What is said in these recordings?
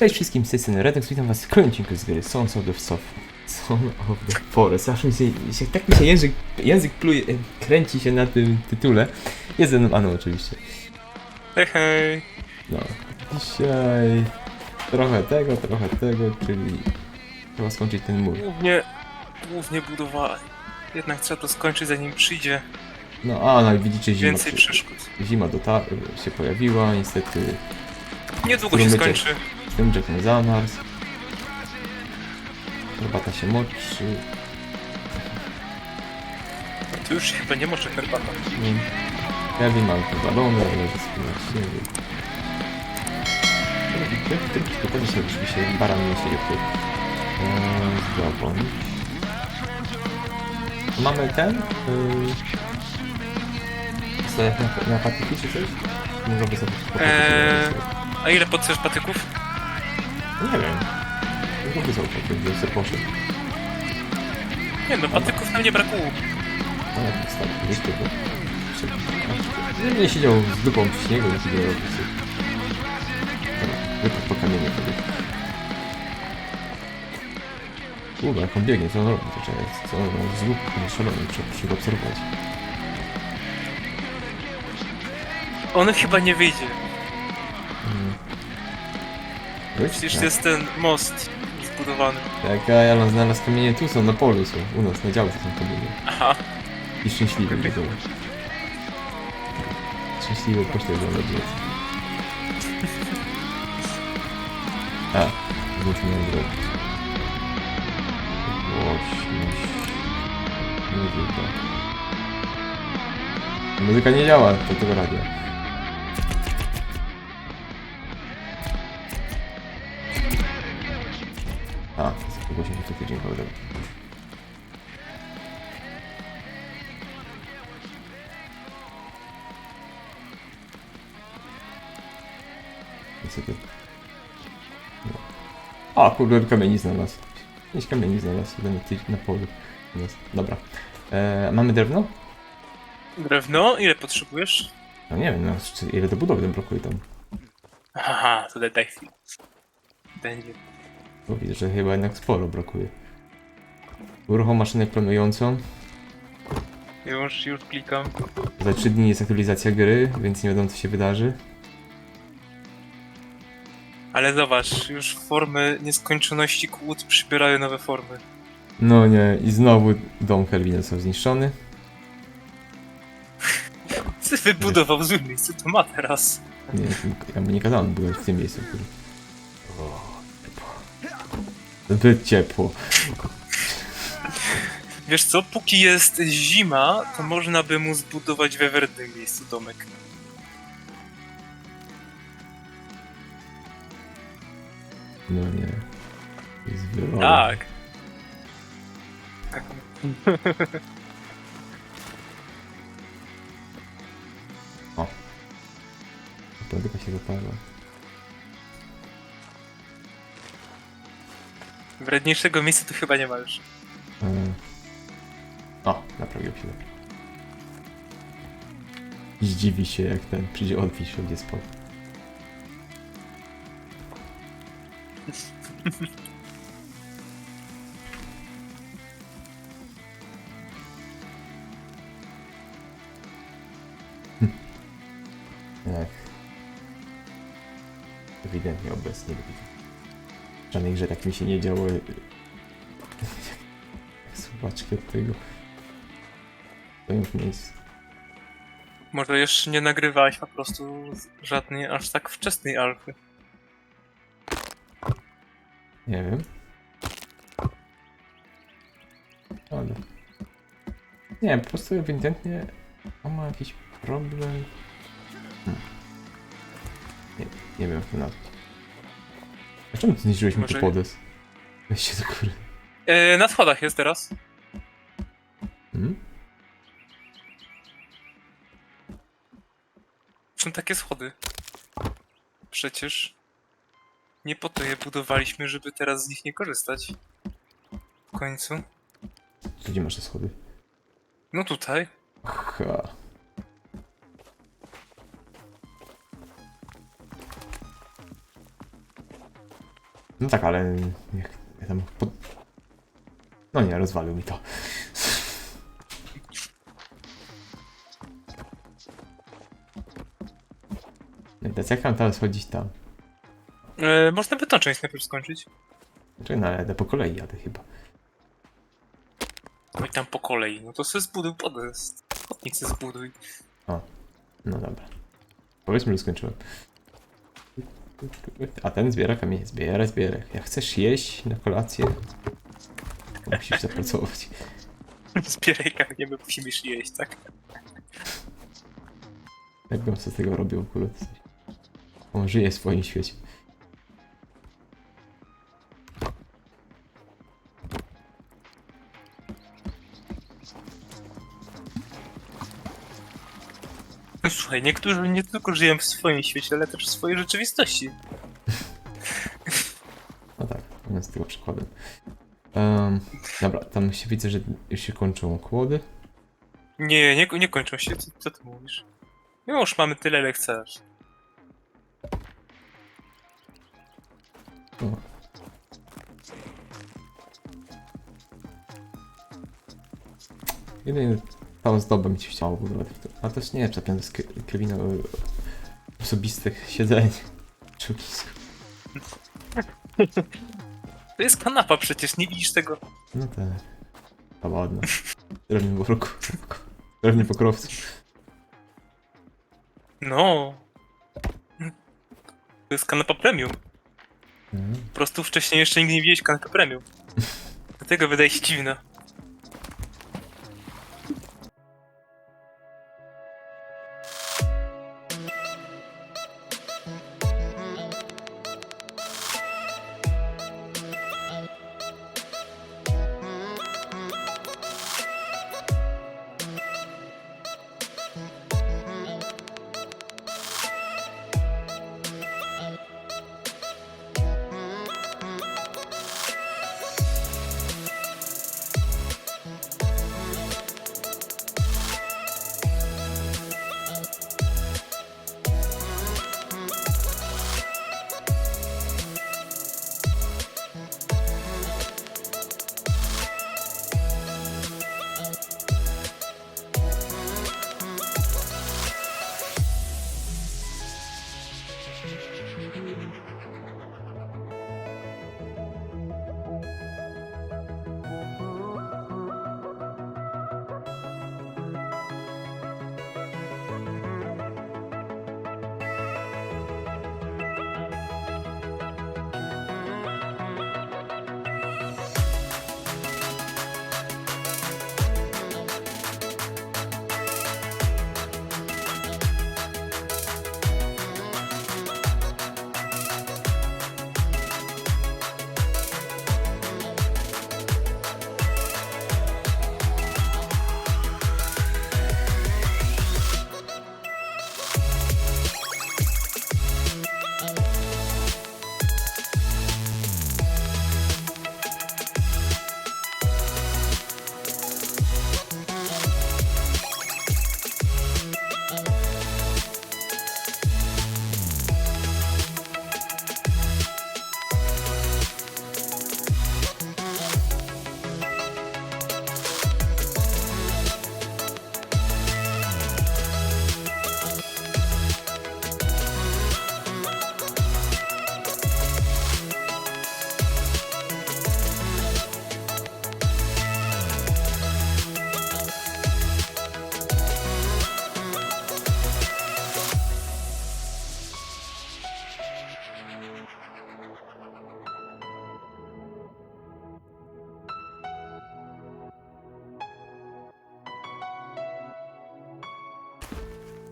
Cześć wszystkim, z tej Redex, witam was w kolejnym odcinku z gry Sons of the Sof... Son of the Forest. Aż mi się, się, tak mi się język, język pluje, kręci się na tym tytule. Jest ze mną Anu oczywiście. Hej, hej. No, dzisiaj trochę tego, trochę tego, czyli trzeba skończyć ten mur. Głównie, głównie budowanie. Jednak trzeba to skończyć zanim przyjdzie No a, no i widzicie zima, więcej przy- przeszkód. zima dota się pojawiła, niestety Niedługo się Rozumiecie. skończy. Stęczek nie zamarzł. Herbata się moczy. Tu już chyba nie może herbata. Nie. Kevin mam tu balony, ale spinać nie wiem. W tym sobie mi się baran nie się eee, zdobądź. Mamy ten? Yy, co, jak na, na patyki czy coś? Mogłoby sobie Eee. A ile potrzesz patyków? Nie wiem. Mogłoby sobie patyki, sobie poszedł. Nie no, patyków nam nie brakuje. No jak to stary, gdzieś to było. Nie siedział z dupą w śniegu, nie siedział robić. Dobra, wypadł po kamieniu wtedy. Kurwa, jak on biegnie, co on robi? To czekaj, co on robi? Z łuku, nie szalony, trzeba trzeba obserwować. On chyba nie wyjdzie. Przecież Tak. jest ten most zbudowany. Jak ja Alan znalazł kamienie tu są, na polu są. U nas, na działce są kamienie. Aha. I szczęśliwy będą. Szczęśliwy pośle za nadzieję. A, musimy ją zrobić. Głośność. Muzyka. Muzyka nie działa do tego radia. A, kurde, kamieni znalazł. Pięć kamieni znalazł, jeden ty- na polu. Jest. Dobra. E, mamy drewno? Drewno? Ile potrzebujesz? No nie wiem, no, czy- ile do budowy tam brakuje tam. Aha, to daj, daj chwilę. Będzie. Bo widzę, że chyba jednak sporo brakuje. Uruchom maszynę planującą. Już, już klikam. Za 3 dni jest aktualizacja gry, więc nie wiadomo co się wydarzy. Ale zobacz, już formy nieskończoności kłód przybierają nowe formy. No nie, i znowu dom Kelvina został zniszczony. Ty wybudował w złym miejscu, to ma teraz. Nie, ja mu nie kazałem byłem w tym miejscu. Który... O, ciepło. Zbyt ciepło. Wiesz co, póki jest zima, to można by mu zbudować we werdnym miejscu domek. No nie. Jest wyrole. Tak. Tak. Plantyka się zapala. Wredniejszego miejsca tu chyba nie ma już. E... O, naprawił się. Zdziwi się jak ten przyjdzie odpisz, będzie spał. Ech. Ewidentnie obecnie lubię. W żadnej grze tak mi się nie działo. Zobaczcie od tego. To już miejsc. Może jeszcze nie nagrywałeś po prostu żadnej aż tak wczesnej alfy. Nie wiem. Ale. Nie wiem, po prostu ewidentnie on ma jakiś problem. Hmm. Nie, nie wiem jak to. A czemu ty zniszczyłeś mi Może tu? Weź się do góry. E, na schodach jest teraz. Hmm? Są takie schody. Przecież nie po to je budowaliśmy, żeby teraz z nich nie korzystać. W końcu. Gdzie masz te schody? No tutaj. Ha. No tak, ale jak ja tam pod... No nie, rozwalił mi to. Więc jak mam teraz chodzić tam? E, można by tą część najpierw skończyć. No, ale jadę po kolei jadę chyba. Oj tam po kolei. No to sobie zbuduj podest. Chodnik sobie zbuduj. No dobra. Powiedzmy, że skończyłem. A ten zbiera kamienie. Zbiera, zbiera. Jak chcesz jeść na kolację, musisz zapracować. Zbieraj kamienie, my musimy już jeść, tak? Jak bym co z tego robił coś- On żyje w swoim świecie. Słuchaj, niektórzy nie tylko żyją w swoim świecie, ale też w swojej rzeczywistości. No tak, z tego przykładem. Um, dobra, tam się widzę, że już się kończą kłody. Nie, nie, nie kończą się. Co, co ty mówisz? Już mamy tyle, ile chcesz. O. tą zdobę mi się chciało budować. A to też nie ten z Ke- Kevina e, osobistych siedzeń. Czy blisko. To jest kanapa przecież, nie widzisz tego? No tak. A ładna. Drewnie worku. Drewnie pokrowcu. No. To jest kanapa premium. Mhm. Po prostu wcześniej jeszcze nigdy nie widziałeś kanapy premium. Dlatego wydaje się dziwne.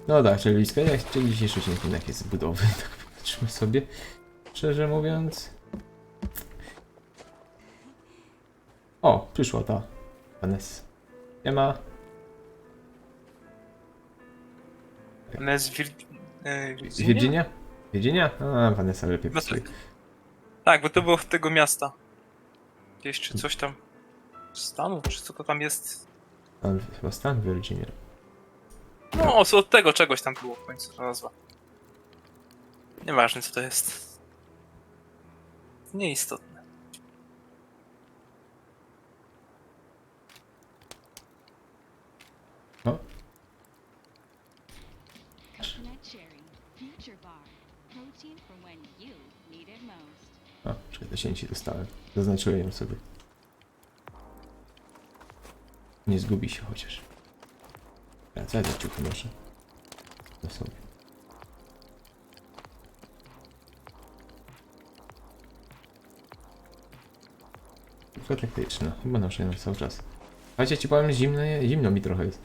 No tak, czyli, sk- czyli dzisiejszy odcinek jest budowy. Tak popatrzmy sobie. Szczerze mówiąc. O, przyszła ta Vanessa. Nie ma. Ona jest Vir... e, Z Virginia? Virginia? A, Vanessa lepiej No pasuje. tak. Tak, bo to było w tego miasta. Gdzieś czy coś tam. Stanu, czy co to tam jest? Tam chyba stan Virginia. No, co od tego czegoś tam było w końcu ta nazwa. Nieważne co to jest. Nieistotne. No, most. a, czekaj, 10 dostałem. Zaznaczyłem ją sobie. Nie zgubi się chociaż. A co ja te ciuchy noszę? To sobie. Tylko taktyczna. Chyba noszę ją cały czas. Chodź, ja ci powiem, zimno, zimno mi trochę jest.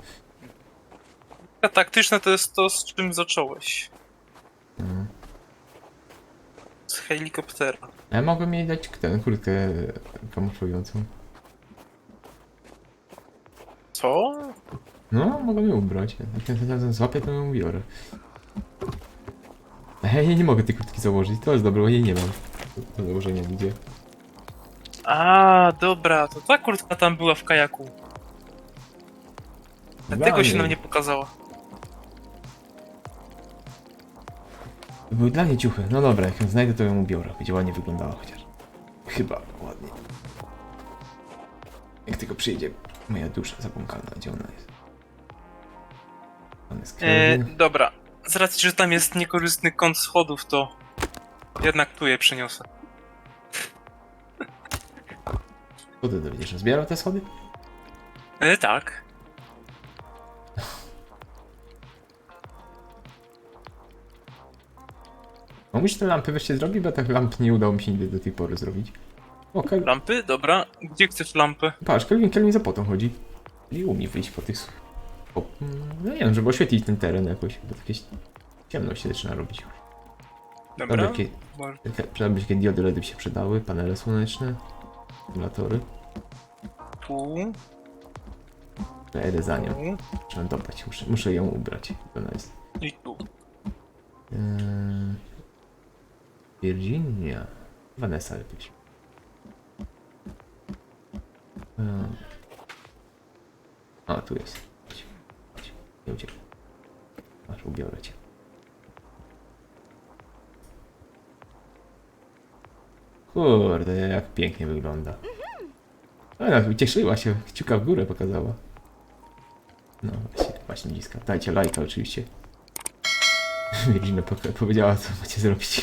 A taktyczne to jest to, z czym zacząłeś. Mhm. Z helikoptera. A ja mogłem jej dać tę kurtkę kamuflującą. Co? No, mogę ją ubrać. Jak ten razem złapię, to ją biorę. Ja jej nie mogę tej kurtki założyć. To jest dobre, bo jej nie mam. Do założenia nigdzie. A, dobra, to ta kurtka tam była w kajaku. Dlatego się nam nie pokazała. To Były dla mnie ciuchy. No dobra, jak ją znajdę, to ją ubiorę. Będzie ładnie wyglądała chociaż. Chyba ładnie. Jak tylko przyjdzie moja dusza zabłąkana, gdzie ona jest? Jest E, Kelvin. dobra, z racji, że tam jest niekorzystny kąt schodów, to jednak tu je przyniosę. Co ty że Zbierał te schody? E, tak. Mógłbyś te lampy wreszcie zrobić, bo tych lamp nie udało mi się nigdy do tej pory zrobić. O, Kel... Lampy? Dobra. Gdzie chcesz lampy? Patrz, Kelvin, Kelvin za potą chodzi. I umie wyjść po tych... No nie wiem, żeby oświetlić ten teren jakoś, bo takie ciemność się zaczyna robić. Dobra. Dobra, jakie... Się diody LEDy by się przydały, panele słoneczne, akumulatory. Tu, Ja jedę za nią. tu Trzeba dopać, muszę, muszę ją ubrać. Ona jest... i tu. Eee... Virginia. Vanessa lepiej. Eee... O, tu jest. Nie uciekaj. Masz, ubiorę cię. Kurde, jak pięknie wygląda. Ale ucieszyła się, kciuka w górę pokazała. No właśnie, właśnie bliska. Dajcie lajka oczywiście. Virginia powiedziała, co macie zrobić.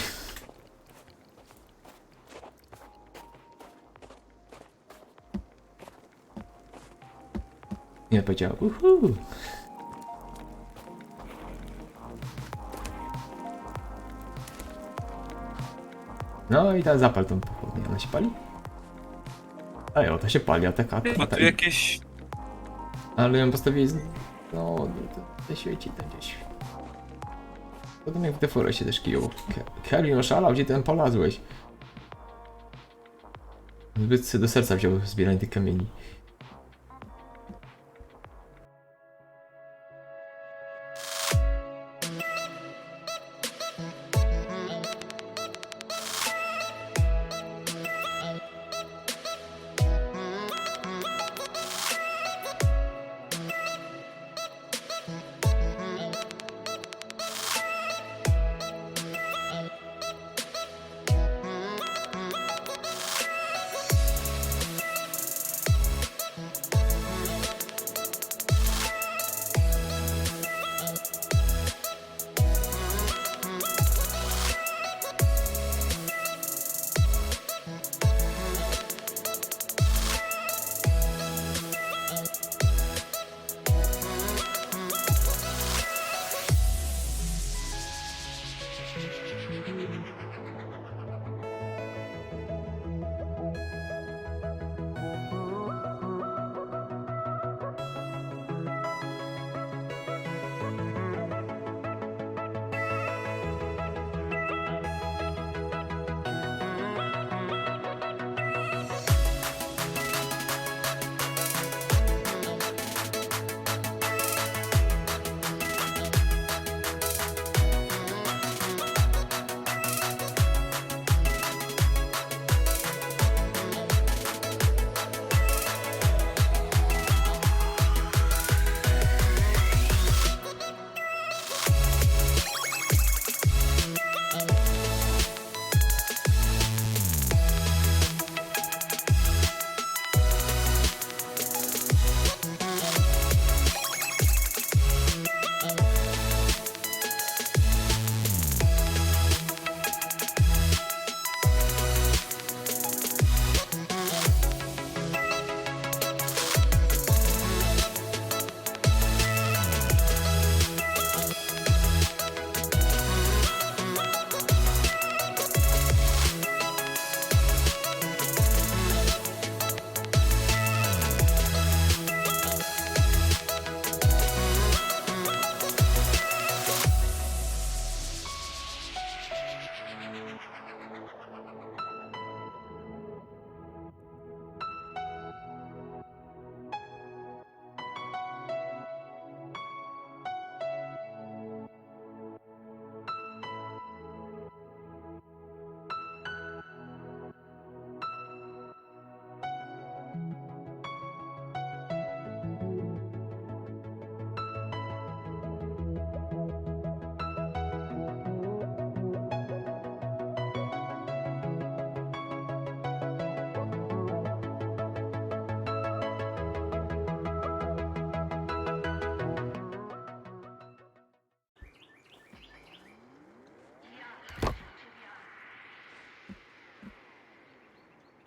Nie, powiedziała, uhu. No i teraz zapal tą pochodnię. Ona się pali? A jo, to się pali, a taka... Chyba ta, tu jakieś... ale ją postawili z... No, to, to świeci tam gdzieś. Potem jak w deforę się też kiją. Ke- Kelly, no szalał, gdzie ten polazłeś? Zbyt sobie do serca wziął zbieranie tych kamieni.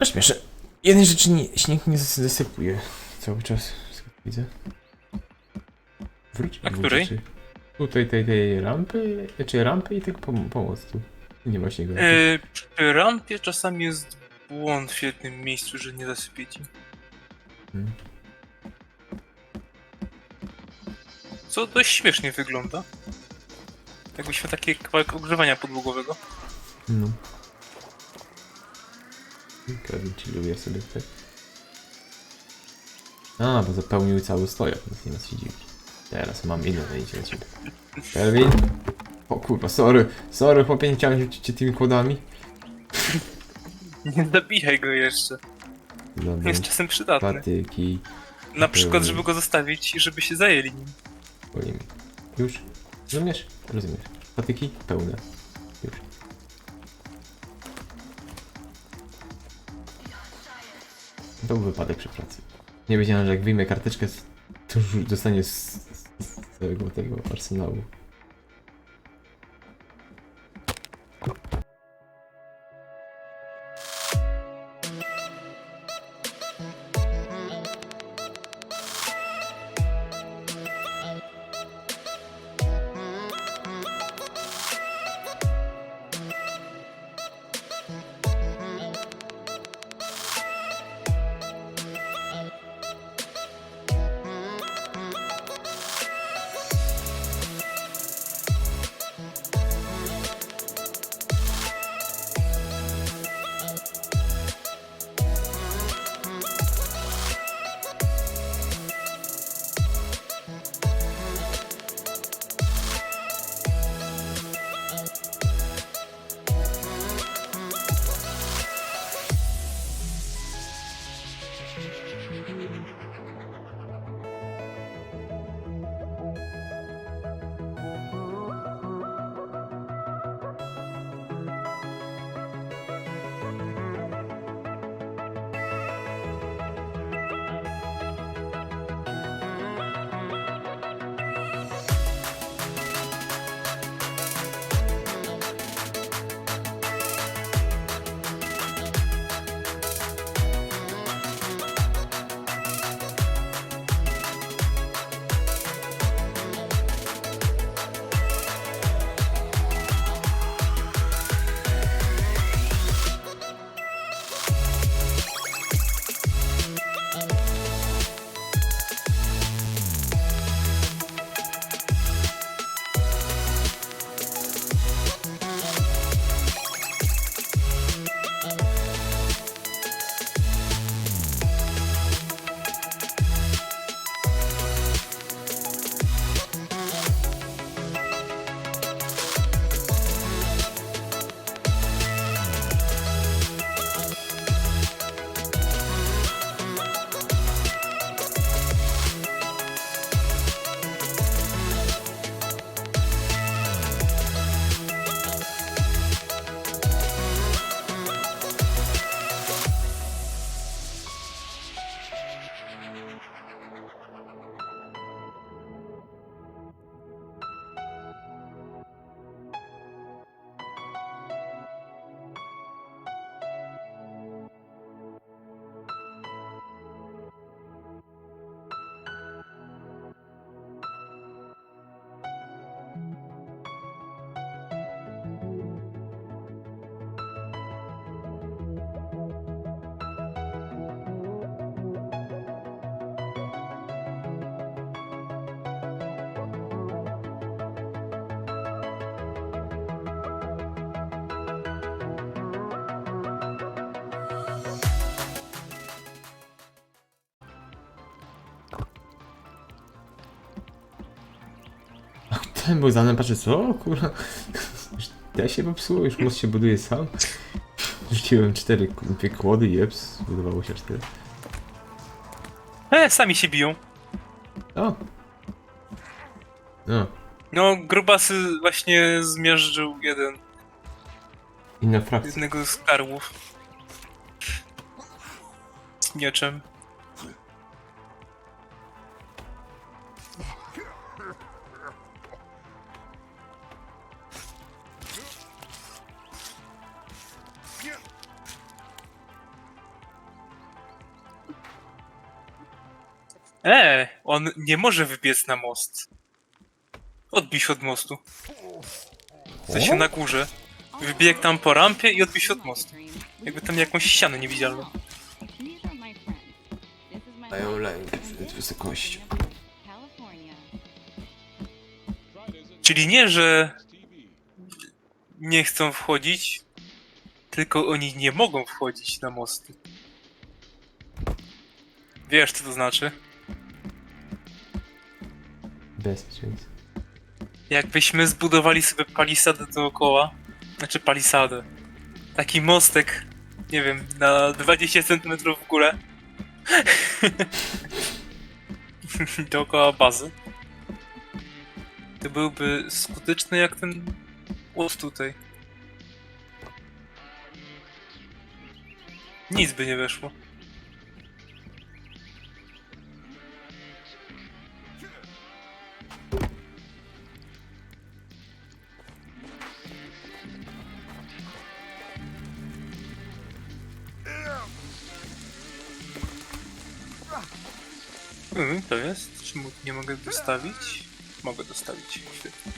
No śmieszę. Jednej rzeczy nie, śnieg nie zas- zasypuje cały czas. skąd Widzę. Wróć. A wróć, której? Czy... Tutaj tej, tej rampy, czy rampy i tego pom-. Nie ma śniegu. E, przy rampie czasami jest błąd w jednym miejscu, że nie zasypie ci. Hmm. Co dość śmiesznie wygląda. Jakbyśmy takie kawałek ogrzewania podłogowego. No. Kevin ci lubię sobie tutaj. A, bo zapełnił cały stojak, więc nie ma co się dziwić. Teraz mam inne zajęcie na ciebie. Kelvin? O kurwa, sorry, sorry chłopie, nie chciałem rzucić cię tymi kłodami. Nie zabijaj go jeszcze. Dobra, Jest czasem przydatny. patyki, Na przykład, żeby go zostawić i żeby się zajęli nim. Już? Rozumiesz? Rozumiesz. Patyki pełne. To był wypadek przy pracy. Nie wiedziałem, że jak wyjmę karteczkę, to już dostanie z, z, z całego tego arsenału. Ten był zanem, patrzy, co? Kurwa. Ja się popsuło, już most się buduje sam. Rzuciłem cztery dwie kłody, jeps, budowało się cztery. E, sami się biją. O! No, No, grubasy właśnie zmiażdżył jeden, inna frakcja. jednego z karłów. Z mieczem. E, on nie może wybiec na most. Odbij się od mostu. W sensie na górze. Wybiegł tam po rampie i odbił się od mostu. Jakby tam jakąś ścianę niewidzialną. Dają wysokością. California. Czyli nie, że nie chcą wchodzić, tylko oni nie mogą wchodzić na mosty. Wiesz, co to znaczy? Bezpieczeństwo. Jakbyśmy zbudowali sobie palisadę dookoła, znaczy palisadę, taki mostek, nie wiem, na 20 cm w górę, dookoła bazy, to byłby skuteczny jak ten łód tutaj. Nic by nie weszło. Mhm, to jest. Czemu nie mogę dostawić? Mogę dostawić. Świetnie.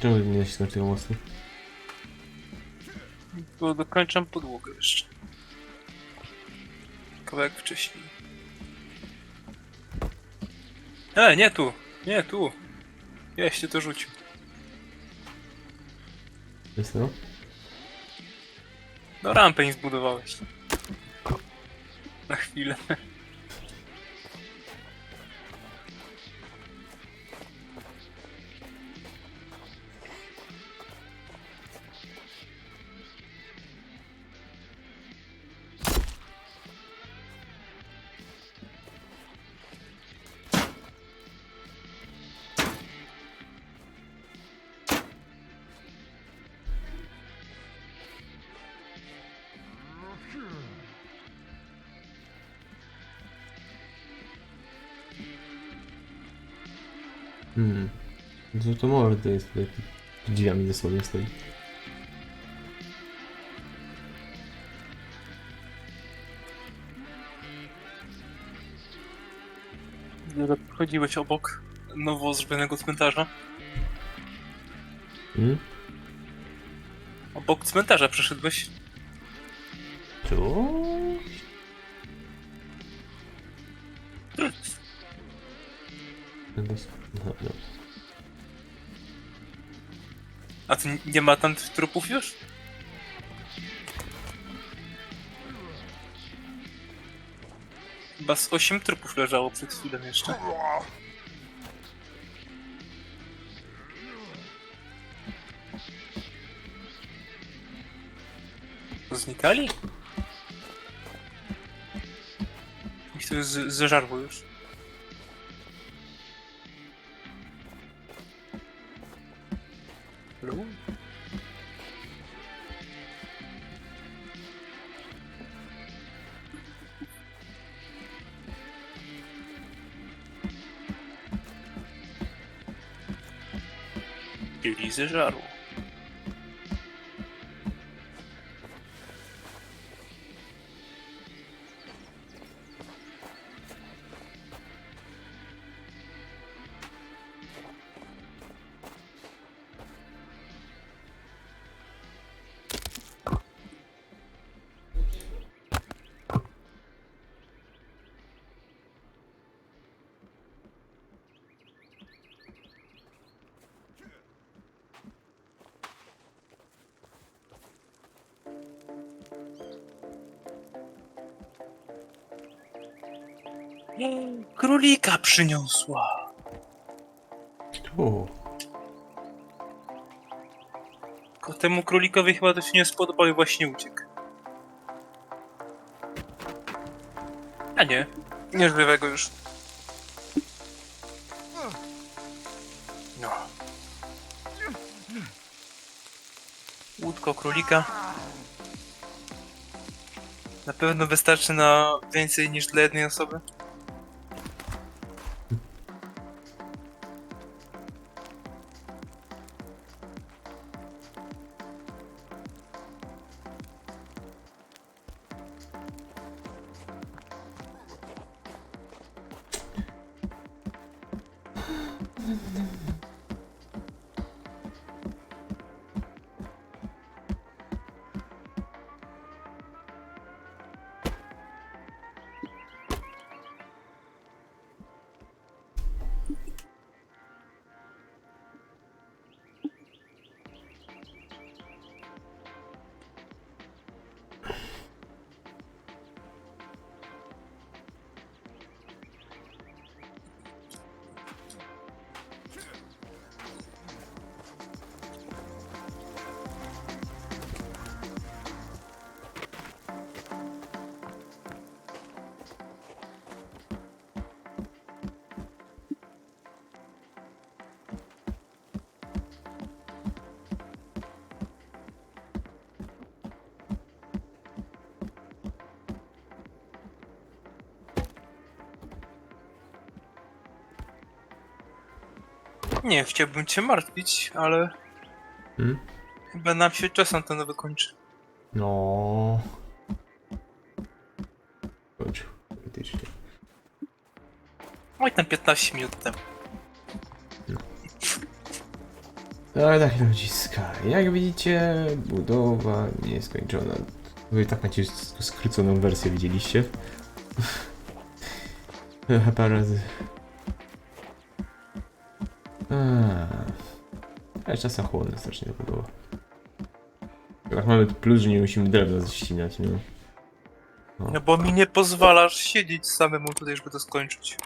Czemu nie nacisnąć tego mostu? Bo dokończam podłogę jeszcze. Kawałek wcześniej. E, nie tu! Nie tu! Jeście to rzucił. Jest no? No rampę im zbudowałeś. Na chwilę. Hmm. To, to może to jest tutaj drzwiami dosłownie stoi. Chodziłeś obok nowo zrobionego cmentarza. Hmm? Obok cmentarza przeszedłeś. Nie ma tam trupów już? Chyba z 8 trupów leżało przed chwilą jeszcze. Znikali? Ich to z- zeżarło już. Czyli Królika przyniosła. Tu. Tylko temu królikowi chyba to się nie spodobało i właśnie uciekł. A nie, nie żywego już. No. Łódko królika. Na pewno wystarczy na więcej niż dla jednej osoby. Nie, chciałbym cię martwić, ale Hmm? chyba nam się czas antenowy kończy. No. Chodź, faktycznie. Oj, tam 15 minut temu. Ale tak, ludziska. Jak widzicie, budowa nieskończona. Wy tak macie sk- skróconą wersję, widzieliście? Chyba razy. Ale czasem chłodno strasznie to budowa. Tak mamy plus, że nie musimy drewna ścinać, no. No bo mi nie pozwalasz siedzieć samemu tutaj, żeby to skończyć.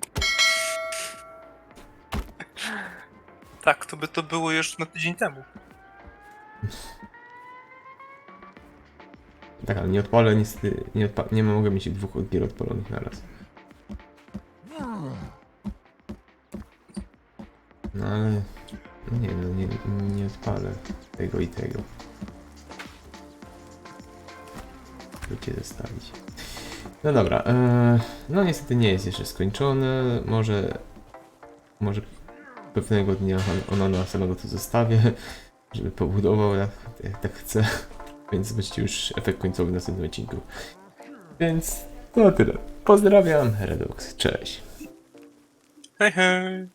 Tak, to by to było już na tydzień temu. Tak, ale nie odpalę niestety, nie, odpa nie mogę mieć dwóch gier odpalonych naraz. No ale... Chcę zestawić. No dobra, e, no niestety nie jest jeszcze skończone, może... Może pewnego dnia on- ona samego to zostawię, żeby pobudował jak, jak tak chce. Więc zobaczycie już efekt końcowy w następnym odcinku. Więc to tyle. Pozdrawiam, Redux. Cześć. Hej, hej.